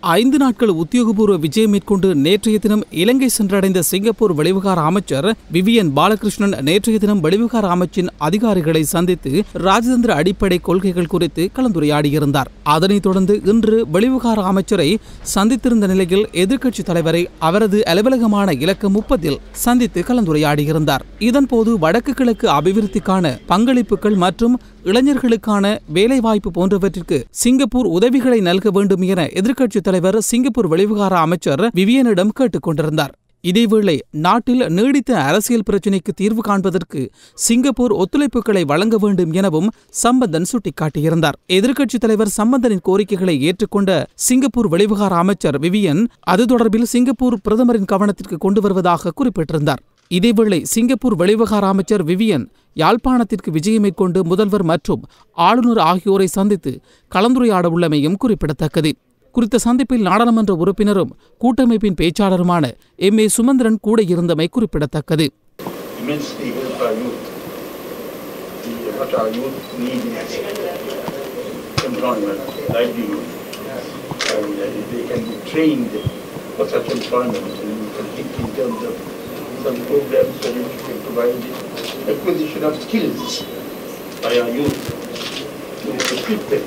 ஐந்து நாட்கள் உத்தியோகபூர்வ விஜயம் மேற்கொண்டு நேற்றைய தினம் இலங்கை சென்றடைந்த சிங்கப்பூர் வெளிவிகார அமைச்சர் விவியன் பாலகிருஷ்ணன் நேற்றைய தினம் வெளிவிகார அமைச்சின் அதிகாரிகளை சந்தித்து ராஜதந்திர அடிப்படை கொள்கைகள் குறித்து கலந்துரையாடியிருந்தார். அதனைத் தொடர்ந்து இன்று வெளிவிகார அமைச்சரை சந்தித்திருந்த நிலையில் எதிர்க்கட்சித் தலைவரை அவரது அலுவலகமான இலக்கம் முப்பதில் சந்தித்து கலந்துரையாடியிருந்தார். இதன்போது வடக்கு கிழக்கு அபிவிருத்திக்கான பங்களிப்புகள் மற்றும் இளைஞர்களுக்கான வேலைவாய்ப்பு போன்றவற்றிற்கு சிங்கப்பூர் உதவிகளை நல்க வேண்டும் என எதிர்க்கட்சித் தலைவர் சிங்கப்பூர் வெளிவிகார அமைச்சர் விவியனிடம் கேட்டுக் கொண்டிருந்தார். இதேவேளை நாட்டில் நீடித்த அரசியல் பிரச்சினைக்கு தீர்வு காண்பதற்கு சிங்கப்பூர் ஒத்துழைப்புகளை வழங்க வேண்டும் எனவும் சம்பந்தன் சுட்டிக்காட்டியிருந்தார். எதிர்க்கட்சித் தலைவர் சம்பந்தனின் கோரிக்கைகளை ஏற்றுக்கொண்ட சிங்கப்பூர் வெளிவிகார அமைச்சர் விவியன் அது தொடர்பில் சிங்கப்பூர் பிரதமரின் கவனத்திற்கு கொண்டு வருவதாக குறிப்பிட்டிருந்தார். இதேவேளை சிங்கப்பூர் வெளிவிவகார அமைச்சர் விவியன் யாழ்ப்பாணத்திற்கு விஜயம் மேற்கொண்டு முதல்வர் மற்றும் ஆளுநர் ஆகியோரை சந்தித்து கலந்துரையாட உள்ளமையும் குறிப்பிடத்தக்கது. குறித்த சந்திப்பில் நாடாளுமன்ற உறுப்பினரும் கூட்டமைப்பின் பேச்சாளருமான எம் ஏ சுமந்திரன் கூட இருந்தமை குறிப்பிடத்தக்கது immensely help our youth. The, what our youth need is employment, livelihood, and uh, if they can be trained for such employment, and we can think in terms of some programs where we can provide acquisition of skills by our youth to equip them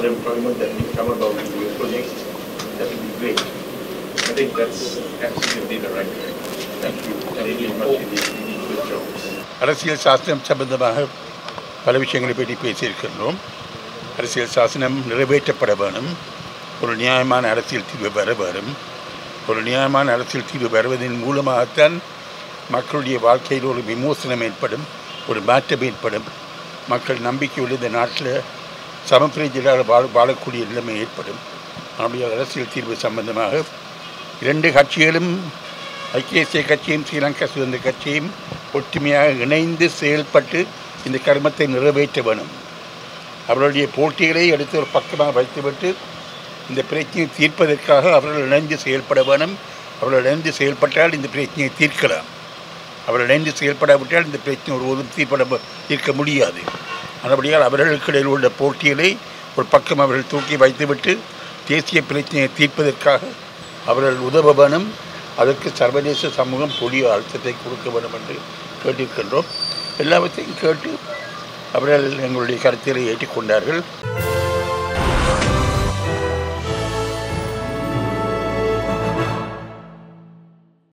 for employment that will come about in your projects, that would be great. I think that's absolutely the right way. Thank you Thank very much indeed. You did good jobs. அரசியல் சாசனம் சம்பந்தமாக பல விஷயங்களை பற்றி பேசியிருக்கின்றோம் அரசியல் சாசனம் நிறைவேற்றப்பட வேணும் ஒரு நியாயமான அரசியல் தீர்வு பெற வேணும் ஒரு நியாயமான அரசியல் தீர்வு பெறுவதன் மூலமாகத்தான் மக்களுடைய வாழ்க்கையில் ஒரு விமோசனம் ஏற்படும் ஒரு மாற்றம் ஏற்படும் மக்கள் நம்பிக்கையுள்ள இந்த நாட்டில் சமப்பிரஜையாக வாழ வாழக்கூடிய நிலைமை ஏற்படும். நம்முடைய அரசியல் தீர்வு சம்பந்தமாக இரண்டு கட்சிகளும் ஐக்கிய தேசிய கட்சியும் ஸ்ரீலங்கா சுதந்திர கட்சியும் ஒற்றுமையாக இணைந்து செயல்பட்டு இந்த கர்மத்தை நிறைவேற்ற வேணும் அவர்களுடைய போட்டிகளை எடுத்து ஒரு பக்கமாக வைத்துவிட்டு இந்த பிரச்சனையை தீர்ப்பதற்காக அவர்கள் இணைந்து செயல்பட வேணும் அவர்கள் இணைந்து செயல்பட்டால் இந்த பிரச்சனையை தீர்க்கலாம். அவர்கள் இணைந்து செயல்படாவிட்டால் இந்த பிரச்சனை ஒருபோதும் தீர்ப்பட தீர்க்க முடியாது. அதபடியால் அவர்களுக்கு இடையில் உள்ள போட்டிகளை ஒரு பக்கம் அவர்கள் தூக்கி வைத்துவிட்டு தேசிய பிரச்சனையை தீர்ப்பதற்காக அவர்கள் உதவ வேணும் அதற்கு சர்வதேச சமூகம் புதிய அழுத்தத்தை கொடுக்க வேண்டும் என்று கேட்டிருக்கின்றோம். எல்லாவற்றையும் கேட்டு அவர்கள் எங்களுடைய கருத்திலே ஏற்றுக்கொண்டார்கள்.